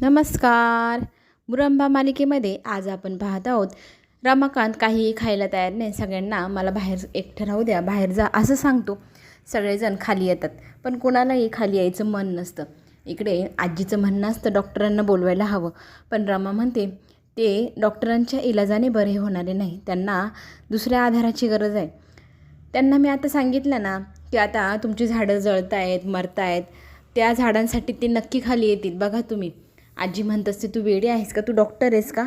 नमस्कार. मुरंबा मालिकेमध्ये आज आपण पाहत आहोत रमाकांत काहीही खायला तयार नाही सगळ्यांना मला बाहेर एकटं राहू द्या बाहेर जा असं सांगतो. सगळेजण खाली येतात पण कोणालाही खाली यायचं मन नसतं. इकडे आजीचं म्हणणं असतं डॉक्टरांना बोलवायला हवं. पण रमा म्हणते ते डॉक्टरांच्या इलाजाने बरे होणारे नाही त्यांना दुसऱ्या आधाराची गरज आहे. त्यांना मी आता सांगितलं ना की आता तुमची झाडं जळत आहेत मरत आहेत त्या झाडांसाठी ते नक्की खाली येतील बघा तुम्ही. आजी म्हणत असते तू वेडी आहेस का? तू डॉक्टर आहेस का?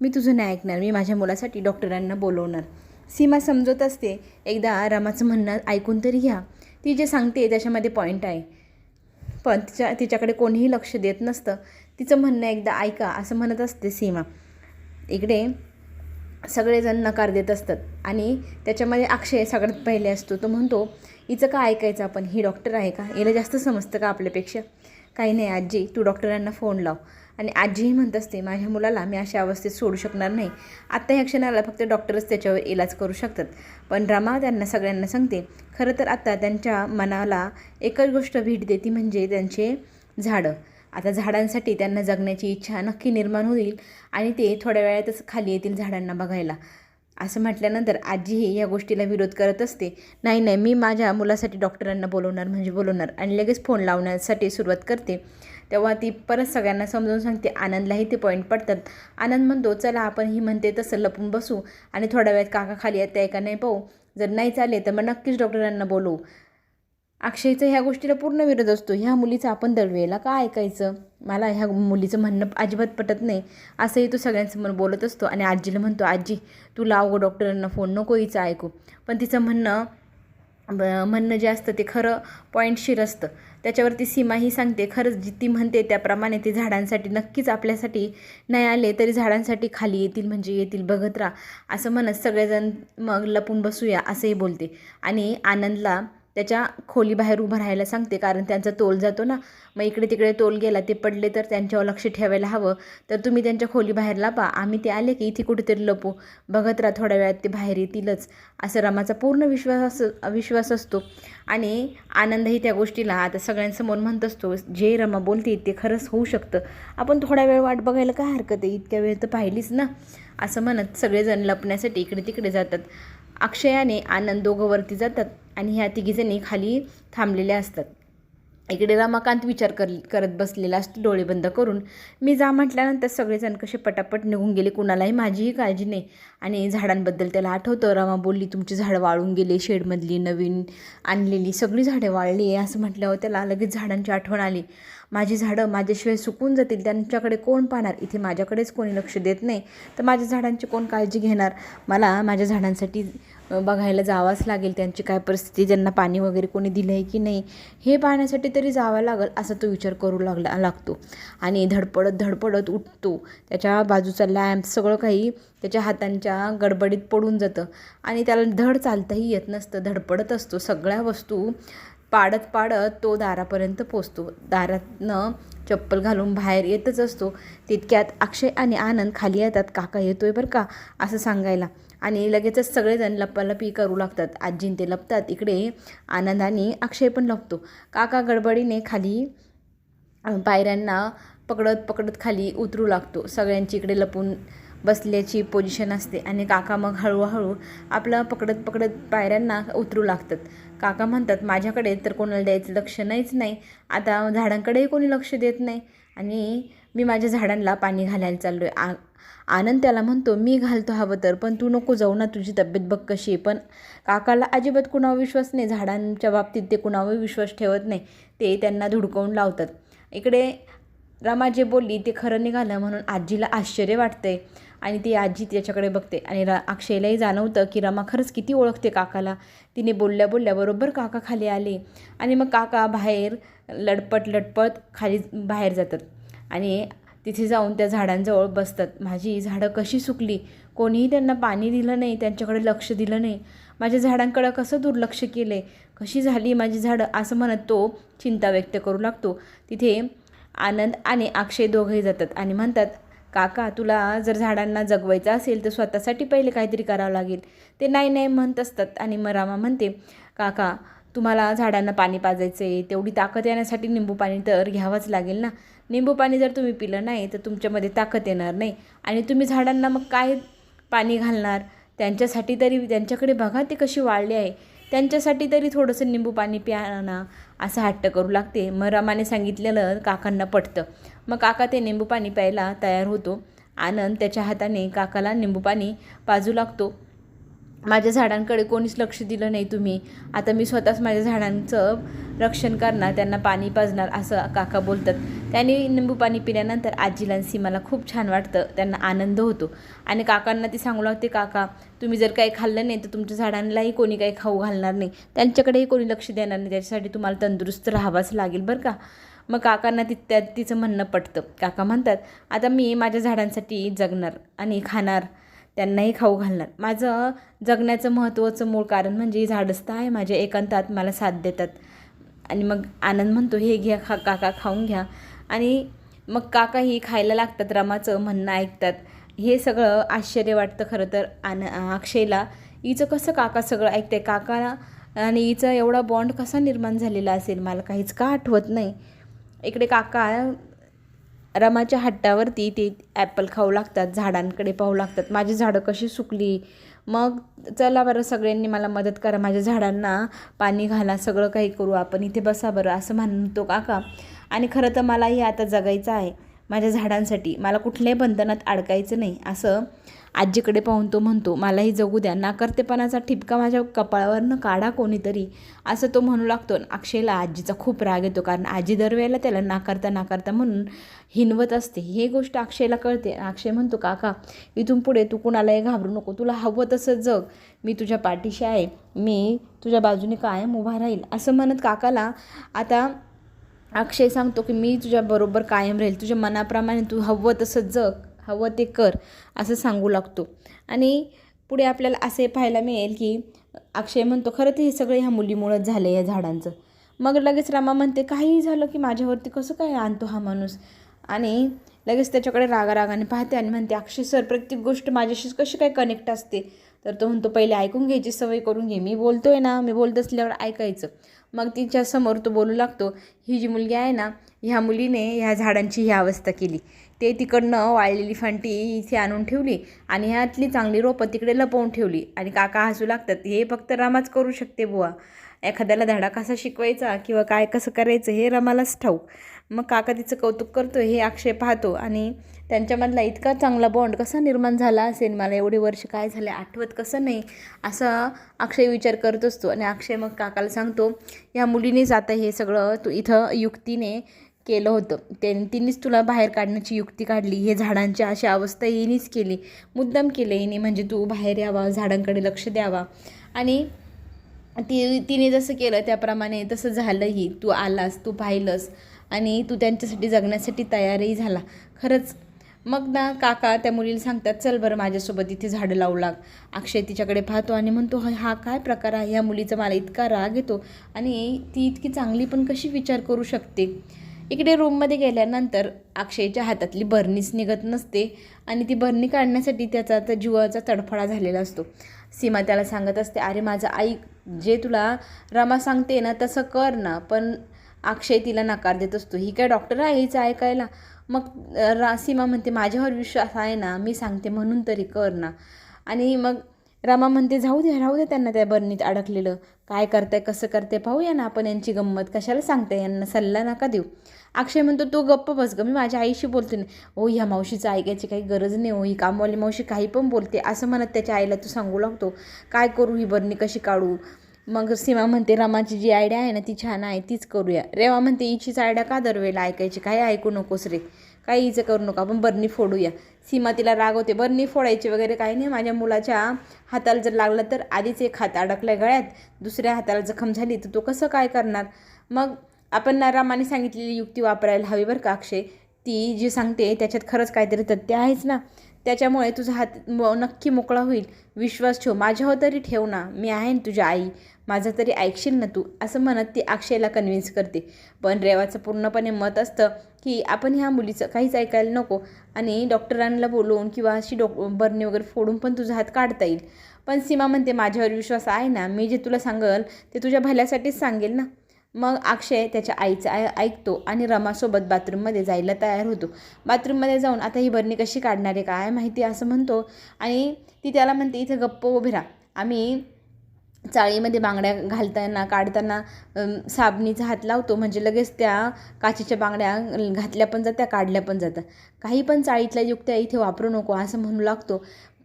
मी तुझं नाही ऐकणार. मी माझ्या मुलासाठी डॉक्टरांना बोलवणार. सीमा समजत असते एकदा रमाचं म्हणणं ऐकून तरी घ्या. ती जे सांगते त्याच्यामध्ये पॉईंट आहे. पण तिच्या तिच्याकडे कोणीही लक्ष देत नसतं. तिचं म्हणणं एकदा ऐका असं म्हणत असते सीमा. इकडे सगळेजण नकार देत असतात आणि त्याच्यामध्ये अक्षय सगळ्यात पहिले असतो. तो म्हणतो हिचं का ऐकायचं आपण? ही डॉक्टर आहे का? हिला जास्त समजतं का आपल्यापेक्षा? काही नाही आजी तू डॉक्टरांना फोन लाव. आणि आजीही म्हणत असते माझ्या मुलाला मी अशा अवस्थेत सोडू शकणार नाही. आत्ता ह्या क्षणाला फक्त डॉक्टरच त्याच्यावर इलाज करू शकतात. पण रमा त्यांना सगळ्यांना सांगते खरं तर आत्ता त्यांच्या मनाला एकच गोष्ट भेट देते म्हणजे त्यांचे झाडं. आता झाडांसाठी त्यांना जगण्याची इच्छा नक्की निर्माण होईल आणि ते थोड्या वेळातच खाली येतील झाडांना बघायला. असं म्हटल्यानंतर आजीही या गोष्टीला विरोध करत असते. नाही नाही मी माझ्या मुलासाठी डॉक्टरांना बोलवणार म्हणजे बोलवणार आणि लगेच फोन लावण्यासाठी सुरुवात करते. तेव्हा ती परत सगळ्यांना समजावून सांगते आनंदलाही ते पॉईंट पडतात. आनंद म्हणतो चला आपण ही म्हणते तसं लपून बसू आणि थोड्या वेळात काका खाली येते का नाही पाहू. जर नाही चालले तर मग नक्कीच डॉक्टरांना बोलवू. अक्षयचं ह्या गोष्टीला पूर्ण विरोध असतो. ह्या मुलीचं आपण दरवेळेला का ऐकायचं? मला ह्या मुलीचं म्हणणं अजिबात पटत नाही. असंही तो सगळ्यांसमोर बोलत असतो आणि आजीला म्हणतो आजी तू लाव गो डॉक्टरांना फोन नको हिचं ऐकू. पण तिचं म्हणणं म्हणणं जे असतं ते खरं पॉईंटशीर असतं. त्याच्यावरती सीमाही सांगते. खरंच जी ती म्हणते त्याप्रमाणे ते झाडांसाठी नक्कीच आपल्यासाठी नाही आले तरी झाडांसाठी खाली येतील म्हणजे येतील. बघत राहा. असं म्हणत सगळेजण मग लपून बसूया असंही बोलते. आणि आनंदला त्याच्या खोलीबाहेर उभं राहायला सांगते कारण त्यांचा तोल जातो ना. मग इकडे तिकडे तोल गेला ते पडले तर त्यांच्यावर लक्ष ठेवायला हवं. तर तुम्ही त्यांच्या खोलीबाहेर लापा. आम्ही ते आले की इथे कुठेतरी लपू. बघत राहा थोड्या वेळात ते बाहेर येतीलच. असं रमाचा पूर्ण विश्वास विश्वास असतो. आणि आनंदही त्या गोष्टीला आता सगळ्यांसमोर म्हणत असतो जे रमा बोलते ते खरंच होऊ शकतं. आपण थोडा वेळ वाट बघायला काय हरकत आहे? इतक्या वेळ तर पाहिलीच ना. असं म्हणत सगळेजण लपण्यासाठी इकडे तिकडे जातात. अक्षयाने आनंद दोघं वरती जातात आणि ह्या तिघीजणी खाली थांबलेल्या असतात. इकडे रमाकांत विचार कर करत बसलेला असतो डोळे बंद करून. मी जा म्हटल्यानंतर सगळेजण कसे पटापट निघून गेले कुणालाही माझीही काळजी नाही. आणि झाडांबद्दल त्याला आठवतं रमा बोलली तुमची झाडं वाळून गेले शेडमधली नवीन आणलेली सगळी झाडे वाळली आहे असं म्हटल्यावर त्याला लगेच झाडांची आठवण आली. माझी झाडं माझ्याशिवाय सुकून जातील त्यांच्याकडे कोण पाहणार? इथे माझ्याकडेच कोणी लक्ष देत नाही. तर माझ्या झाडांची कोण काळजी घेणार? मला माझ्या झाडांसाठी बघायला जावंच लागेल. त्यांची काय परिस्थिती ज्यांना पाणी वगैरे कोणी दिलं आहे की नाही हे पाहण्यासाठी तरी जावं लागेल असा तो विचार करू लागला लागतो. आणि धडपडत धडपडत उठतो. त्याच्या बाजूचा लॅम्प सगळं काही त्याच्या हातांच्या गडबडीत पडून जातं. आणि त्याला धड चालताही येत नसतं धडपडत असतो. सगळ्या वस्तू पाडत पाडत तो दारापर्यंत पोचतो. दारातनं चप्पल घालून बाहेर येतच असतो. तितक्यात अक्षय आणि आनंद खाली येतात. काका येतोय बरं का? असं सांगायला. आणि लगेचच सगळेजण लप्पालपी करू लागतात. आजीन ते लपतात. इकडे आनंद आणि अक्षय पण लपतो. काका गडबडीने खाली पायऱ्यांना पकडत पकडत खाली उतरू लागतो. सगळ्यांची इकडे लपून बसल्याची पोझिशन असते आणि काका मग हळूहळू आपलं पकडत पकडत पायऱ्यांना उतरू लागतात. काका म्हणतात माझ्याकडे तर कोणाला द्यायचं लक्ष नाहीच नाही. आता झाडांकडेही कोणी लक्ष देत नाही. आणि मी माझ्या झाडांना पाणी घालायला चाललो आहे आ आनंद त्याला म्हणतो मी घालतो हवं तर पण तू नको जाऊ ना तुझी तब्येत बघ कशी आहे. पण काकाला अजिबात कुणावर विश्वास नाही. झाडांच्या बाबतीत ते कुणावर विश्वास ठेवत नाही. ते त्यांना धुडकवून लावतात. इकडे रमा जे बोलली ते खरं निघालं म्हणून आजीला आश्चर्य वाटतंय. आणि ती आजी त्याच्याकडे बघते. आणि र अक्षयलाही जाणवतं की रमा खरंच किती ओळखते काकाला. तिने बोलल्या बोलल्या बरोबर काका खाली आले. आणि मग काका बाहेर लडपट लडपट खाली बाहेर जातात. आणि तिथे जाऊन त्या झाडांजवळ बसतात. माझी झाडं कशी सुकली? कोणीही त्यांना पाणी दिलं नाही. त्यांच्याकडे लक्ष दिलं नाही. माझ्या झाडांकडं कसं दुर्लक्ष केलं आहे कशी झाली माझी झाडं? असं म्हणत तो चिंता व्यक्त करू लागतो. तिथे आनंद आणि अक्षय दोघंही जातात आणि म्हणतात काका तुला जर झाडांना जगवायचं असेल तर स्वतःसाठी पहिले काहीतरी करावं लागेल. ते नाही नाही म्हणत असतात आणि मग रामा म्हणते काका तुम्हाला झाडांना पाणी पाजायचं आहे तेवढी ताकद येण्यासाठी निंबू पाणी तर घ्यावंच लागेल ना. निंबू पाणी जर तुम्ही पिलं नाही तर तुमच्यामध्ये ताकद येणार नाही. आणि तुम्ही झाडांना मग काय पाणी घालणार? त्यांच्यासाठी तरी त्यांच्याकडे बघा ते कशी वाढली आहे. त्यांच्यासाठी तरी थोडंसं निंबू पाणी प्या ना असं हट्ट करू लागते. मग रमाने सांगितलेलं काकांना पटतं. मग काका ते निंबू पाणी प्यायला तयार होतो. आनंद त्याच्या हाताने काकाला निंबू पाणी पाजू लागतो. माझ्या झाडांकडे कोणीच लक्ष दिलं नाही तुम्ही. आता मी स्वतःच माझ्या झाडांचं रक्षण करणार त्यांना पाणी पाजणार असं काका बोलतात. त्यांनी निंबू पाणी पिल्यानंतर आजीला आणि सीमाला खूप छान वाटतं. त्यांना आनंद होतो. आणि काकांना ती सांगू लागते काका तुम्ही जर काही खाल्लं नाही तर तुमच्या झाडांनाही कोणी काही खाऊ घालणार नाही. त्यांच्याकडेही कोणी लक्ष देणार नाही. त्याच्यासाठी तुम्हाला तंदुरुस्त राहावंच लागेल बरं का? मग काकांना ति त्या तिचं म्हणणं पटतं. काका म्हणतात आता मी माझ्या झाडांसाठी जगणार आणि खाणार त्यांनाही खाऊ घालणार. माझं जगण्याचं महत्त्वाचं मूळ कारण म्हणजे झाडच तर आहे माझ्या एकांतात मला साथ देतात. आणि मग आनंद म्हणतो हे घ्या खा काका खाऊन घ्या. आणि मग काकाही खायला लागतात रमाचं म्हणणं ऐकतात. हे सगळं आश्चर्य वाटतं खरं तर. आन अक्षयला हिचं कसं काका सगळं ऐकते काका आणि हिचा एवढा बॉन्ड कसा निर्माण झालेला असेल? मला काहीच का आठवत नाही? इकडे काका रमाच्या हट्टावरती ते ॲपल खाऊ लागतात झाडांकडे पाहू लागतात. माझी झाडं कशी सुकली? मग चला बरं सगळ्यांनी मला मदत करा. माझ्या झाडांना पाणी घाला सगळं काही करू आपण. इथे बसा बरं असं म्हणतो काका. आणि खरं तर मलाही आता जगायचं आहे माझ्या झाडांसाठी. मला कुठल्याही बंधनात अडकायचं नाही. असं आजीकडे पाहून तो म्हणतो मलाही जगू द्या. नाकर्तेपणाचा ठिपका माझ्या कपाळावरनं काढा कोणीतरी. असं तो म्हणू लागतो. अक्षयला आजीचा खूप राग येतो कारण आजी दरवेळेला त्याला नाकारता नाकारता म्हणून हिनवत असते. हे गोष्ट अक्षयला कळते. अक्षय म्हणतो काका इथून पुढे तू कुणालाही घाबरू नको. तुला हवं तसं जग. मी तुझ्या पाठीशी आहे. मी तुझ्या बाजूने कायम उभा राहील. असं म्हणत काकाला आता अक्षय सांगतो की मी तुझ्याबरोबर कायम राहील. तुझ्या मनाप्रमाणे तू हवं तसं जग. हवं ते कर असं सांगू लागतो. आणि पुढे आपल्याला असे पाहायला मिळेल की अक्षय म्हणतो खरं तर हे सगळं ह्या मुलीमुळंच झालं या झाडांचं. मग लगेच रामा म्हणते काहीही झालं की माझ्यावरती कसं काय आणतो हा माणूस? आणि लगेच त्याच्याकडे रागारागाने पाहते आणि म्हणते अक्षय सर प्रत्येक गोष्ट माझ्याशीच कशी काय कनेक्ट असते? तर तो म्हणतो पहिले ऐकून घ्यायची सवय करून घे मी बोलतो आहे ना मी बोलत असल्यावर ऐकायचं. मग तिच्यासमोर तो बोलू लागतो ही जी मुलगी आहे ना ह्या मुलीने ह्या झाडांची ही अवस्था केली. ते तिकडनं वाळलेली फांटी इथे आणून ठेवली आणि ह्यातली चांगली रोपं तिकडे लपवून ठेवली. आणि काका हसू लागतात हे फक्त रामाच करू शकते बुवा. एखाद्याला धडा कसा शिकवायचा किंवा काय कसं करायचं हे रमालाच ठाऊक. मग काका तिचं कौतुक करतो हे अक्षय पाहतो. आणि त्यांच्यामधला इतका चांगला बॉन्ड कसा निर्माण झाला असेल मला एवढे वर्ष काय झाले आठवत कसं नाही? असा अक्षय विचार करत असतो. आणि अक्षय मग काकाला सांगतो या मुलीनेच आता हे सगळं तू इथं युक्तीने केलं होतं. ते तिनेच तुला बाहेर काढण्याची युक्ती काढली. हे झाडांची अशी अवस्था हिनेच केली. मुद्दाम केलं हिने म्हणजे तू बाहेर यावा झाडांकडे लक्ष द्यावा. आणि ती तिने जसं केलं त्याप्रमाणे तसं झालंही. तू आलास तू पाहिलंस आणि तू त्यांच्यासाठी जगण्यासाठी तयारही झाला. खरंच मग ना काका त्या मुलीला सांगतात चल बरं माझ्यासोबत इथे झाडं लावू लाग. अक्षय तिच्याकडे पाहतो आणि म्हणतो हा हा काय प्रकार आहे? ह्या मुलीचा मला इतका राग येतो. आणि ती इतकी चांगली पण कशी विचार करू शकते? इकडे रूममध्ये गेल्यानंतर अक्षयच्या हातातली बरणीच निघत नसते आणि ती बरणी काढण्यासाठी त्याचा आता जीवाचा तडफडा झालेला असतो. सीमा त्याला सांगत असते अरे माझं आई जे तुला रमा सांगते ना तसं कर ना पण अक्षय तिला नकार देत असतो. ही काय डॉक्टर आहे हिचं ऐकायला? मग रा सीमा म्हणते माझ्यावर विश्वास आहे ना मी सांगते म्हणून तरी कर ना. आणि मग रमा म्हणते जाऊ दे राहू दे त्यांना त्या बरणीत अडकलेलं. काय करताय कसं करते पाहूया ना आपण यांची गंमत. कशाला सांगताय? यांना सल्ला नका देऊ. अक्षय म्हणतो तू गप्प बस ग मी माझ्या आईशी बोलते नाही. ओ ह्या मावशीचं ऐकायची काही गरज नाही हो ही कामवाली मावशी काही पण बोलते. असं म्हणत त्याच्या आईला तू सांगू लागतो काय करू ही बरणी कशी काढू? मग सीमा म्हणते रमाची जी आयडिया आहे ना ती छान आहे तीच करूया. रेवा म्हणते हिचीच आयडिया का दरवेळेला ऐकायची? काही ऐकू नकोस रे. काही हिचं करू नका आपण बर्नी फोडूया. सीमा तिला रागवते बरणी फोडायची वगैरे काही नाही माझ्या मुलाच्या हाताला जर लागलं तर आधीच एक हात अडकला गळ्यात दुसऱ्या हाताला जखम झाली तर तो कसं काय करणार? मग आपण रामाने सांगितलेली युक्ती वापरायला हवी बरं का अक्षय? ती जी सांगते त्याच्यात खरंच काहीतरी तथ्य आहेच ना. त्याच्यामुळे तुझा हात नक्की मोकळा होईल. विश्वास ठेव. माझ्यावर तरी ठेव ना. मी आहे ना तुझ्या आई. माझं तरी ऐकशील ना तू? असं म्हणत ती अक्षयला कन्व्हिन्स करते. पण रेवाचं पूर्णपणे मत असतं की आपण ह्या मुलीचं काहीच ऐकायला नको आणि डॉक्टरांना बोलवून किंवा अशी डॉ बरणी वगैरे फोडून पण तुझा हात काढता येईल. पण सीमा म्हणते माझ्यावर विश्वास आहे ना? मी जे तुला सांगेल ते तुझ्या भल्यासाठीच सांगेल ना? मग अक्षय त्याच्या आईचं आय ऐकतो आणि रमासोबत बाथरूममध्ये जायला तयार होतो. बाथरूममध्ये जाऊन आता ही बरणी कशी काढणार आहे काय माहिती असं म्हणतो आणि ती त्याला म्हणते इथं गप्प उभी राहा. आम्ही चाळीमध्ये बांगड्या घालताना काढताना साबणीचा हात लावतो. म्हणजे लगेच त्या काचेच्या बांगड्या घातल्या पण जात्या काढल्या पण जातात. काही पण चाळीतल्या युक्त्या इथे वापरू नको असं म्हणू लागतो.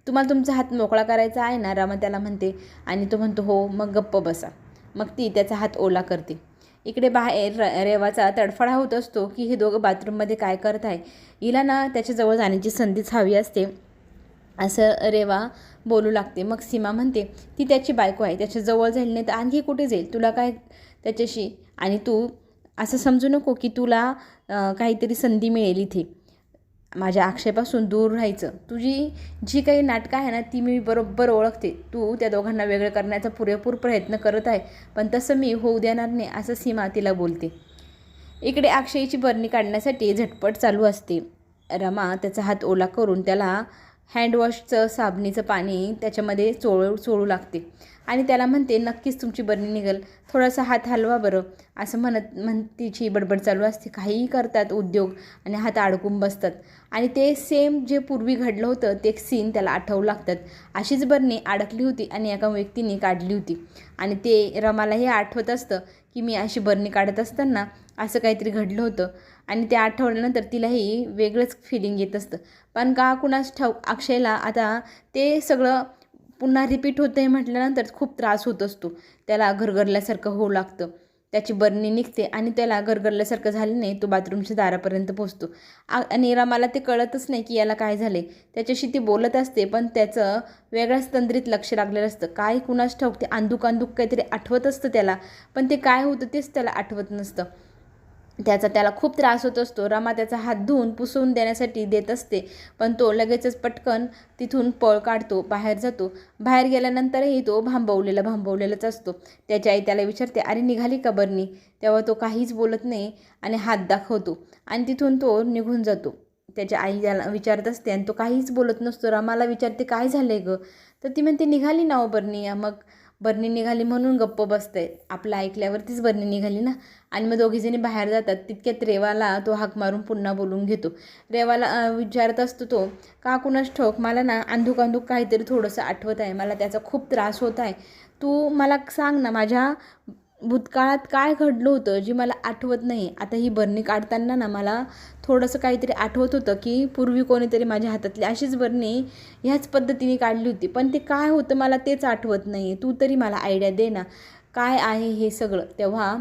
तुम्हाला तुमचा हात मोकळा करायचा आहे ना? रमा त्याला म्हणते आणि तो म्हणतो हो मग गप्प बसा. मग ती त्याचा हात ओला करते. इकडे बाहेर र- रेवाचा तडफडा होत असतो की हे दोघं बाथरूममध्ये काय करत आहे हिला ना त्याच्याजवळ जाण्याची संधीच हवी असते. असं रेवा बोलू लागते. मग सीमा म्हणते ती त्याची बायको आहे. त्याच्याजवळ जाईल नाही तर आणखी कुठे जाईल? तुला काय त्याच्याशी आणि तू असं समजू नको की तुला काहीतरी संधी मिळेल इथे. माझ्या आक्षेपासून दूर राहायचं. तुझी जी काही नाटकं आहे ना ती मी बरोबर ओळखते. तू त्या दोघांना वेगळं करण्याचा पुरेपूर प्रयत्न करत आहे पण तसं मी होऊ देणार नाही असं सीमा तिला बोलते. इकडे अक्षयची बरणी काढण्यासाठी झटपट चालू असते. रमा त्याचा हात ओला करून त्याला हँडवॉशचं साबणीचं पाणी त्याच्यामध्ये चोळू चोळू लागते. आणि त्याला म्हणते नक्कीच तुमची बरणी निघेल. थोडासा हात हलवा बरं. असं म्हणत म्हण तिची बडबड चालू असते. काहीही करतात उद्योग आणि हात अडकून बसतात. आणि ते सेम जे पूर्वी घडलं होतं ते सीन त्याला आठवू लागतात. अशीच बरणी अडकली होती आणि एका व्यक्तीने काढली होती. आणि ते रमाला हे आठवत असतं की मी अशी बरणी काढत असताना असं काहीतरी घडलं होतं. आणि ते आठवल्यानंतर तिलाही वेगळंच फिलिंग येत असतं. पण का कुणास ठाऊक अक्षयला आता ते सगळं पुन्हा रिपीट होतं आहे म्हटल्यानंतर खूप त्रास होत असतो. त्याला घरगरल्यासारखं होऊ लागतं. त्याची बरणी निघते आणि त्याला गरगरल्यासारखं झाल्याने तो बाथरूमच्या दारापर्यंत पोचतो आ- आणि रमाला ते कळतच नाही की याला काय झाले त्याच्याशी ती बोलत असते पण त्याचं वेगळ्याच तंद्रीत लक्ष लागलेलं असतं. काय कुणास ठाऊक ते अंदुक अंदुक काहीतरी आठवत असतं त्याला. पण ते काय होतं तेच त्याला आठवत नसतं. त्याचा त्याला खूप त्रास होत असतो. रमा त्याचा हात धुवून पुसवून देण्यासाठी देत असते. पण तो लगेचच पटकन तिथून पळ काढतो बाहेर जातो. बाहेर गेल्यानंतरही तो भांबवलेला भांबवलेलाच असतो. त्याची आई त्याला विचारते अरे निघाली का बरणी? तेव्हा तो काहीच बोलत नाही आणि हात दाखवतो आणि तिथून तो निघून जातो. त्याच्या आई त्याला विचारत असते आणि तो काहीच बोलत नसतो. रमाला विचारते काय झालं आहे गं? तर ती म्हणते निघाली ना हो बरणी मग बरणी निघाली म्हणून गप्प बसते आपलं ऐकल्यावरतीच बरणी निघाली ना? आणि मग दोघीजणी बाहेर जातात. तितक्यात रेवाला तो हाक मारून पुन्हा बोलून घेतो. रेवाला विचारत असतो तो का कुणास ठोक मला ना अंधुक अंधुक काहीतरी थोडंसं आठवत आहे मला त्याचा खूप त्रास होत आहे. तू मला सांग ना माझ्या भूतकाळात काय घडलं होतं जी मला आठवत नाही? आता ही बरणी काढताना ना मला थोडंसं काहीतरी आठवत होतं की पूर्वी कोणीतरी माझ्या हातातली अशीच बरणी ह्याच पद्धतीने काढली होती. पण ते काय होतं मला तेच आठवत नाही. तू तरी मला आयडिया दे ना. काय आहे हे सगळं? तेव्हा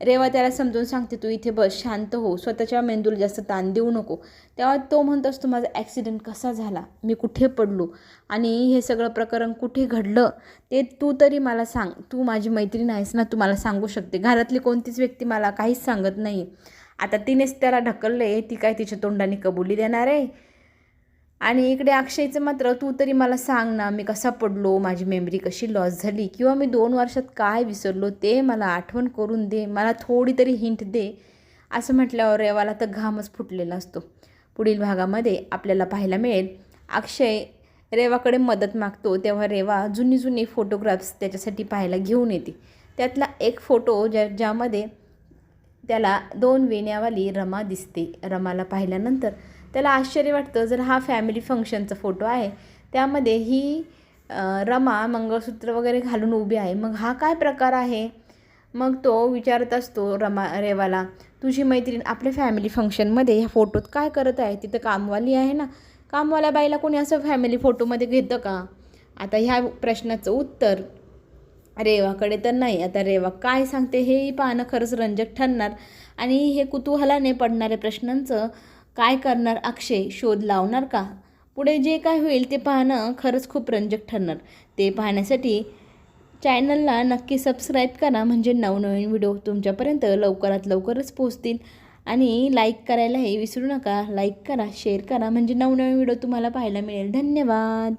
रेवा त्याला समजून सांगते तू इथे बस शांत हो स्वतःच्या मेंदूला जास्त ताण देऊ नको. तेव्हा तो म्हणत असतो माझा ॲक्सिडेंट कसा झाला? मी कुठे पडलो? आणि हे सगळं प्रकरण कुठे घडलं? ते तू तरी मला सांग. तू माझी मैत्रीण आहेस ना तू मला सांगू शकते. घरातली कोणतीच व्यक्ती मला काहीच सांगत नाही आता तिनेच त्याला ढकललं आहे ती काय तिच्या तोंडाने कबुली देणार आहे? आणि इकडे अक्षयचं मात्र तू तरी मला सांग ना मी कसा पडलो? माझी मेमरी कशी लॉस झाली? किंवा मी दोन वर्षात काय विसरलो? ते मला आठवण करून दे. मला थोडी तरी हिंट दे. असं म्हटल्यावर रेवाला तर घामच फुटलेला असतो. पुढील भागामध्ये आपल्याला पाहायला मिळेल. अक्षय रेवाकडे मदत मागतो तेव्हा रेवा जुनी जुनी फोटोग्राफ्स त्याच्यासाठी पाहायला घेऊन येते. त्यातला एक फोटो ज्या ज्यामध्ये त्याला दोन वेण्यावाली रमा दिसते. रमाला पाहिल्यानंतर त्याला आश्चर्य वाटतं जर हा फॅमिली फंक्शनचा फोटो आहे. त्यामध्ये ही रमा मंगळसूत्र वगैरे घालून उभी आहे. मग हा काय प्रकार आहे? मग तो विचारत असतो रमा रेवाला तुझी मैत्रीण आपल्या फॅमिली फंक्शनमध्ये ह्या फोटोत काय करत आहे? तिथं कामवाली आहे ना? कामवाल्या बाईला कोणी असं फॅमिली फोटोमध्ये घेतं का? आता ह्या प्रश्नाचं उत्तर रेवाकडे तर नाही. आता रेवा काय सांगते हेही पाहणं खरंच रंजक ठरणार. आणि हे कुतूहलाने पडणाऱ्या प्रश्नांचं काय करणार अक्षय? शोध लावणार का? पुढे जे काय होईल ते पाहणं खरंच खूप रंजक ठरणार. ते पाहण्यासाठी चॅनलला नक्की सबस्क्राईब करा. म्हणजे नवनवीन व्हिडिओ तुमच्यापर्यंत लवकरात लवकरच पोचतील आणि लाईक करायलाही विसरू नका. लाईक करा शेअर करा. म्हणजे नवनवीन व्हिडिओ तुम्हाला पाहायला मिळेल. धन्यवाद.